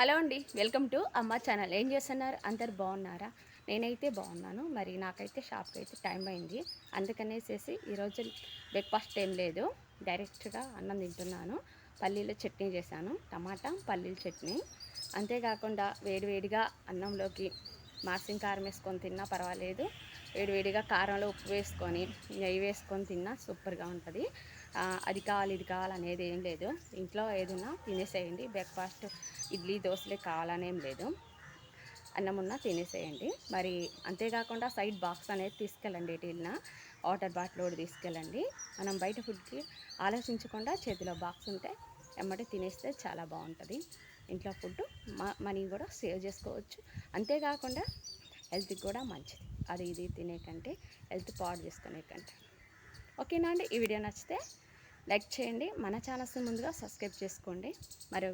Hello అండి welcome to అమ్మ channel. ఏం చేస్తున్నారు? అందరు బాగున్నారా? నేనైతే బాగున్నాను. మరి నాకైతే షాప్కి అయితే టైం అయింది. అందుకనేసేసి ఈరోజు బ్రేక్ఫాస్ట్ ఏం లేదు. డైరెక్ట్గా అన్నం తింటున్నాను. పల్లీల చట్నీ చేశాను. టమాటా పల్లీల చట్నీ. అంతేకాకుండా వేడివేడిగా అన్నంలోకి మార్సింగ్ కారం వేసుకొని తిన్నా పర్వాలేదు. వేడివేడిగా కారంలో ఉప్పు వేసుకొని నెయ్యి వేసుకొని తిన్నా సూపర్గా ఉంటుంది. అది కావాలి ఇది కావాలి అనేది ఏం లేదు. ఇంట్లో ఏదైనా తినేసేయండి. బ్రేక్ఫాస్ట్ ఇడ్లీ దోశలే కావాలనేం లేదు. అన్నం ఉన్నా తినేసేయండి. మరి అంతేకాకుండా సైడ్ బాక్స్ అనేది తీసుకెళ్ళండి ఎటున్నా వాటర్ బాటిల్ కూడా తీసుకెళ్ళండి. మనం బయట ఫుడ్కి ఆలోచించకుండా చేతిలో బాక్స్ ఉంటే ఎమ్మటి తినేస్తే చాలా బాగుంటుంది. ఇంట్లో ఫుడ్ మనీ కూడా సేవ్ చేసుకోవచ్చు. అంతేకాకుండా హెల్త్కి కూడా మంచిది. అది ఇది తినే కంటే హెల్త్ పాడు చేసుకునే కంటే. ఓకేనా అండి? ఈ వీడియో నచ్చితే లైక్ చేయండి. మన ఛానల్స్ని ముందుగా సబ్స్క్రైబ్ చేసుకోండి. మరో